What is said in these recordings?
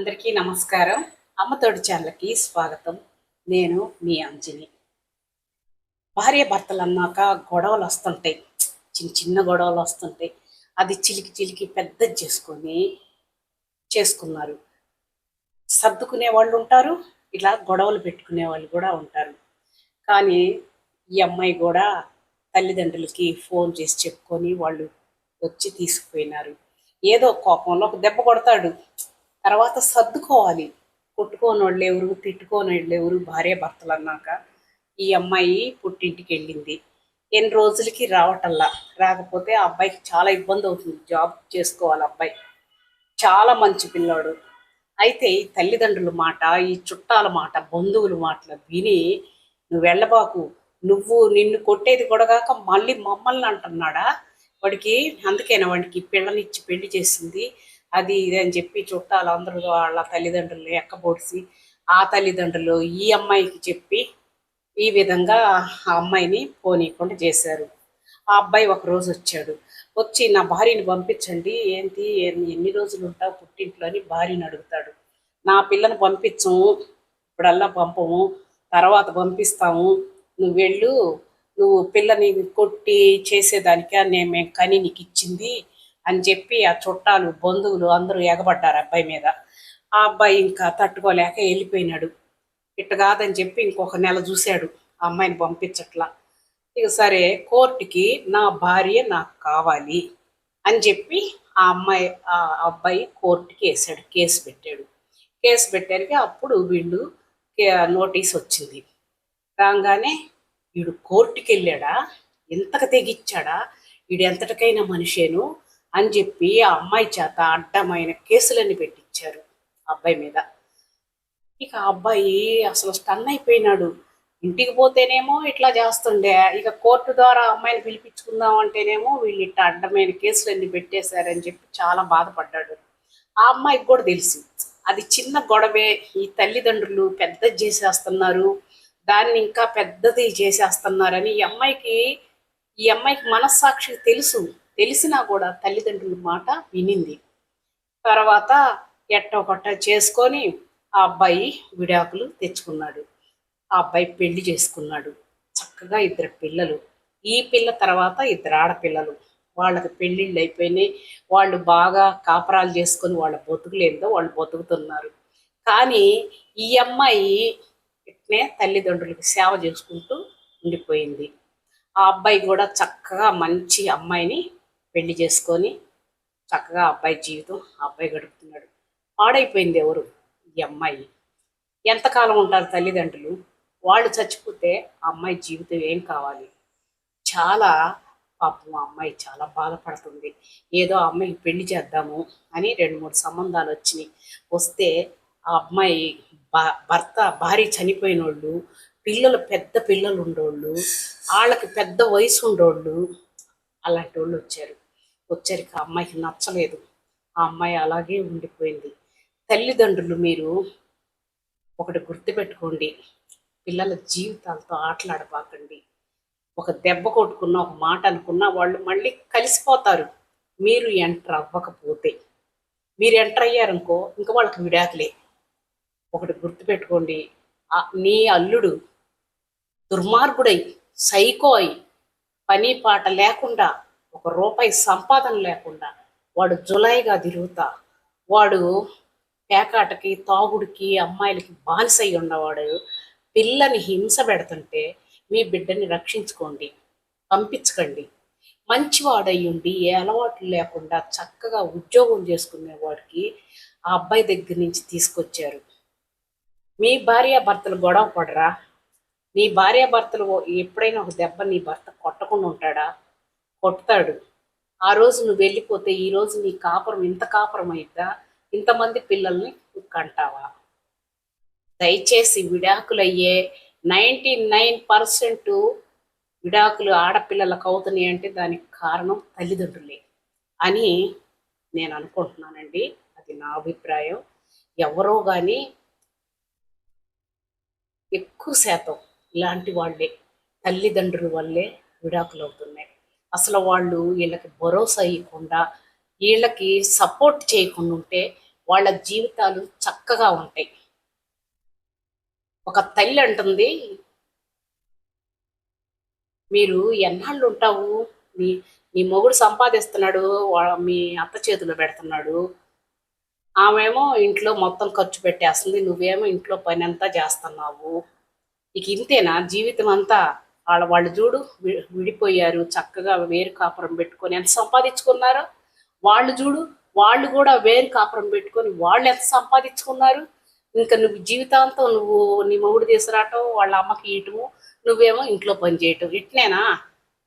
అందరికీ నమస్కారం. అమ్మతోడి ఛానల్కి స్వాగతం. నేను మీ అంజని భార్య భర్తలు అన్నాక గొడవలు వస్తుంటాయి. చిన్న చిన్న గొడవలు వస్తుంటాయి. అది చిలికి చిలికి పెద్దది చేసుకొని చేసుకున్నారు. సర్దుకునే వాళ్ళు ఉంటారు. ఇలా గొడవలు పెట్టుకునే వాళ్ళు కూడా ఉంటారు. కానీ ఈ అమ్మాయి కూడా తల్లిదండ్రులకి ఫోన్ చేసి చెప్పుకొని వాళ్ళు వచ్చి తీసుకుపోయినారు. ఏదో కోపంలో ఒక దెబ్బ కొడతాడు. తర్వాత సర్దుకోవాలి. కొట్టుకోని వాళ్ళు ఎవరు తిట్టుకోని వాళ్ళు ఎవరు భార్య భర్తలు అన్నాక ఈ అమ్మాయి పుట్టింటికి వెళ్ళింది. ఎన్ని రోజులకి రావటల్లా రాకపోతే ఆ అబ్బాయికి చాలా ఇబ్బంది అవుతుంది. జాబ్ చేసుకోవాలి అబ్బాయి. చాలా మంచి పిల్లాడు. అయితే ఈ తల్లిదండ్రుల మాట ఈ చుట్టాల మాట బంధువుల మాటలు విని నువ్వు వెళ్ళబాకు. నువ్వు నిన్ను కొట్టేది కూడా కాక మళ్ళీ మమ్మల్ని అంటున్నాడా? వాడికి అందుకేనా వాడికి పిల్లనిచ్చి పెళ్ళి చేసింది? అది ఇది అని చెప్పి చుట్టాలు అందరూ వాళ్ళ తల్లిదండ్రులు ఎక్కబోడిసి ఆ తల్లిదండ్రులు ఈ అమ్మాయికి చెప్పి ఈ విధంగా ఆ అమ్మాయిని పోనీయకుండా చేశారు. ఆ అబ్బాయి ఒక రోజు వచ్చాడు. వచ్చి నా భార్యని పంపించండి. ఏంటి? ఎన్ని రోజులు ఉంటావు పుట్టింట్లో? అని భార్యని అడుగుతాడు. నా పిల్లని పంపించము ఇప్పుడల్లా పంపము. తర్వాత పంపిస్తాము. నువ్వు వెళ్ళు. నువ్వు పిల్లని కొట్టి చేసేదానికే? నేను మేము కని నీకు ఇచ్చింది. అని చెప్పి ఆ చుట్టాలు బంధువులు అందరూ ఎగబడ్డారు అబ్బాయి మీద. ఆ అబ్బాయి ఇంకా తట్టుకోలేక వెళ్ళిపోయినాడు. ఇట్ట కాదని చెప్పి ఇంకొక నెల చూశాడు ఆ అమ్మాయిని పంపించట్లా. ఇక సరే కోర్టుకి నా భార్య నాకు కావాలి అని చెప్పి ఆ అమ్మాయి ఆ అబ్బాయి కోర్టుకి వేసాడు కేసు పెట్టాడు. కేసు పెట్టారికి అప్పుడు వీళ్ళు కే- నోటీస్ వచ్చింది. రాగానే వీడు కోర్టుకి వెళ్ళాడా ఎంతకు తెగిచ్చాడా? వీడు ఎంతటికైనా మనిషేను? అని చెప్పి ఆ అమ్మాయి చేత అడ్డమైన కేసులన్నీ పెట్టించారు అబ్బాయి మీద. ఇక అబ్బాయి అసలు స్టన్ అయిపోయినాడు. ఇంటికి పోతేనేమో ఇట్లా చేస్తుండే. ఇక కోర్టు ద్వారా అమ్మాయిని పిలిపించుకుందాం అంటేనేమో వీళ్ళు ఇట్లా అడ్డమైన కేసులన్నీ పెట్టేశారని చెప్పి చాలా బాధపడ్డాడు. ఆ అమ్మాయికి కూడా తెలుసు. అది చిన్న గొడవే. ఈ తల్లిదండ్రులు పెద్దది చేసేస్తున్నారు. దాన్ని ఇంకా పెద్దది చేసేస్తున్నారని ఈ అమ్మాయికి ఈ అమ్మాయికి మనస్సాక్షికి తెలుసు. తెలిసినా కూడా తల్లిదండ్రుల మాట వినింది. తర్వాత ఎట్టో కొట్ట చేసుకొని ఆ అబ్బాయి విడాకులు తెచ్చుకున్నాడు. ఆ అబ్బాయి పెళ్ళి చేసుకున్నాడు. చక్కగా ఇద్దరు పిల్లలు. ఈ పిల్ల తర్వాత ఇద్దరు ఆడపిల్లలు. వాళ్ళకి పెళ్ళిళ్ళు అయిపోయినాయి. వాళ్ళు బాగా కాపరాలు చేసుకొని వాళ్ళ బతుకులేందో వాళ్ళు బతుకుతున్నారు. కానీ ఈ అమ్మాయి ఇట్నే తల్లిదండ్రులకు సేవ చేసుకుంటూ ఉండిపోయింది. ఆ అబ్బాయి కూడా చక్కగా మంచి అమ్మాయిని పెళ్ళి చేసుకొని చక్కగా ఆ అబ్బాయి జీవితం ఆ అబ్బాయి గడుపుతున్నాడు. పాడైపోయింది ఎవరు? ఈ అమ్మాయి. ఎంతకాలం ఉంటారు తల్లిదండ్రులు? వాళ్ళు చచ్చిపోతే ఆ అమ్మాయి జీవితం ఏం కావాలి? చాలా పాపం ఆ అమ్మాయి చాలా బాధపడుతుంది. ఏదో ఆ అమ్మాయికి పెళ్ళి చేద్దాము అని రెండు మూడు సంబంధాలు వచ్చినాయి. వస్తే ఆ అమ్మాయి భ- భర్త భార్య చనిపోయిన వాళ్ళు పిల్లలు పెద్ద పిల్లలు ఉండేవాళ్ళు వాళ్ళకి పెద్ద వయసు ఉండేవాళ్ళు అలాంటి వాళ్ళు వచ్చారు. వచ్చరికి ఆ అమ్మాయికి నచ్చలేదు. ఆ అమ్మాయి అలాగే ఉండిపోయింది. తల్లిదండ్రులు మీరు ఒకటి గుర్తుపెట్టుకోండి. పిల్లల జీవితాలతో ఆటలాడబాకండి. ఒక దెబ్బ కొట్టుకున్న ఒక మాట అనుకున్న వాళ్ళు మళ్ళీ కలిసిపోతారు. మీరు ఎంటర్ అవ్వకపోతే. మీరు ఎంటర్ అయ్యారనుకో ఇంకా వాళ్ళకి విడాకులే. ఒకటి గుర్తుపెట్టుకోండి. నీ అల్లుడు దుర్మార్గుడై సైకో అయి పని పాట లేకుండా ఒక రూపాయి సంపాదన లేకుండా వాడు జులైగా తిరుగుతా వాడు పేకాటకి తాగుడికి అమ్మాయిలకి బానిసై ఉన్నవాడు పిల్లని హింస పెడుతుంటే మీ బిడ్డని రక్షించుకోండి పంపించకండి. మంచివాడయ్యుండి ఏ అలవాట్లు లేకుండా చక్కగా ఉద్యోగం చేసుకునేవాడికి ఆ అబ్బాయి దగ్గర నుంచి తీసుకొచ్చారు. మీ భార్య భర్తలు గొడవ పడరా? నీ భార్య భర్తలు ఎప్పుడైనా ఒక దెబ్బ నీ భర్త కొట్టకుండా ఉంటాడా? కొడతాడు. ఆ రోజు నువ్వు వెళ్ళిపోతే ఈ రోజు నీ కాపురం ఇంత కాపురం అయిద్దా ఇంతమంది పిల్లల్ని కంటావా దయచేసి విడాకులయ్యే నైంటీ నైన్ పర్సెంట్ విడాకులు ఆడపిల్లలకు అవుతున్నాయి అంటే దానికి కారణం తల్లిదండ్రులే అని నేను అనుకుంటున్నానండి. అది నా అభిప్రాయం. ఎవరో కానీ ఎక్కువ శాతం ఇలాంటి వాళ్ళే తల్లిదండ్రుల వల్లే విడాకులు అవుతున్నాయి అసలు వాళ్ళు వీళ్ళకి భరోసా ఇవ్వకుండా వీళ్ళకి సపోర్ట్ చేయకుండా ఉంటే వాళ్ళ జీవితాలు చక్కగా ఉంటాయి. ఒక తల్లి అంటుంది మీరు ఎన్నాళ్ళు ఉంటావు? నీ నీ మొగుడు సంపాదిస్తున్నాడు వా- మీ అత్త చేతిలో పెడుతున్నాడు. ఆమెమో ఇంట్లో మొత్తం ఖర్చు పెట్టేస్తుంది నువ్వేమో ఇంట్లో పని అంతా చేస్తున్నావు. నీకు ఇంతేనా? జీవితం అంతా వాళ్ళ వాళ్ళు చూడు విడిపోయారు చక్కగా వేరు కాపురం పెట్టుకొని ఎంత సంపాదించుకున్నారో వాళ్ళు చూడు వాళ్ళు కూడా వేరు కాపురం పెట్టుకొని వాళ్ళు ఎంత సంపాదించుకున్నారు. ఇంకా నువ్వు జీవితాంతం నువ్వు నీ మొగుడు తీసుకురావటం వాళ్ళ అమ్మకి ఇయటము నువ్వేమో ఇంట్లో పని చేయటం. ఇట్నేనా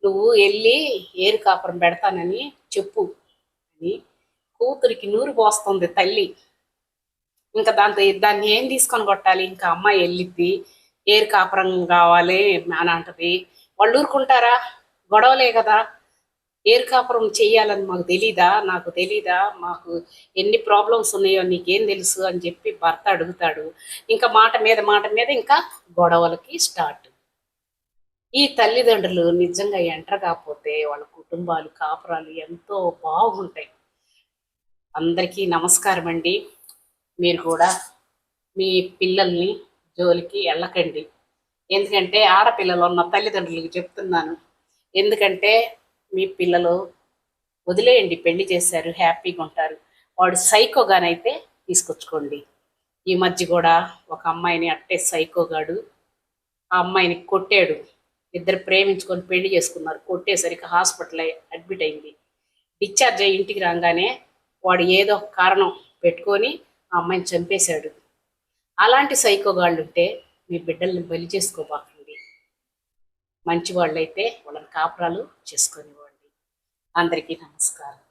నువ్వు వెళ్ళి ఏరు కాపురం పెడతానని చెప్పు అని కూతురికి నూరు పోస్తుంది తల్లి. ఇంకా దాంతో దాన్ని ఏం తీసుకొని కొట్టాలి? ఇంకా అమ్మాయి వెళ్ళిద్ది. ఏరు కాపురం కావాలి అని అంటది వాళ్ళు ఊరుకుంటారా? గొడవలే కదా. ఏరు కాపురం చెయ్యాలని మాకు తెలీదా? నాకు తెలీదా? మాకు ఎన్ని ప్రాబ్లమ్స్ ఉన్నాయో నీకేం తెలుసు అని చెప్పి భర్త అడుగుతాడు. ఇంకా మాట మీద మాట మీద ఇంకా గొడవలకి స్టార్ట్ ఈ తల్లిదండ్రులు నిజంగా ఎంటర్ కాకపోతే వాళ్ళ కుటుంబాలు కాపురాలు ఎంతో బాగుంటాయి. అందరికీ నమస్కారం అండి మీరు కూడా మీ పిల్లల్ని జోలికి వెళ్ళకండి. ఎందుకంటే ఆడపిల్లలు ఉన్న తల్లిదండ్రులకు చెప్తున్నాను. ఎందుకంటే మీ పిల్లలు వదిలేయండి పెళ్ళి చేశారు హ్యాపీగా ఉంటారు. వాడు సైకోగానైతే తీసుకొచ్చుకోండి. ఈ మధ్య కూడా ఒక అమ్మాయిని అట్టే సైకోగాడు ఆ అమ్మాయిని కొట్టాడు. ఇద్దరు ప్రేమించుకొని పెళ్ళి చేసుకున్నారు. కొట్టేసరికి హాస్పిటల్ అడ్మిట్ అయింది. డిశ్చార్జ్ అయ్యి ఇంటికి రాగానే వాడు ఏదో కారణం పెట్టుకొని ఆ అమ్మాయిని చంపేశాడు. అలాంటి సైకోగాళ్ళు ఉంటే మీ బిడ్డల్ని బలి చేసుకోబాకండి. మంచి వాళ్ళైతే వాళ్ళని కాపురాలు చేసుకొనివ్వండి అందరికీ నమస్కారం.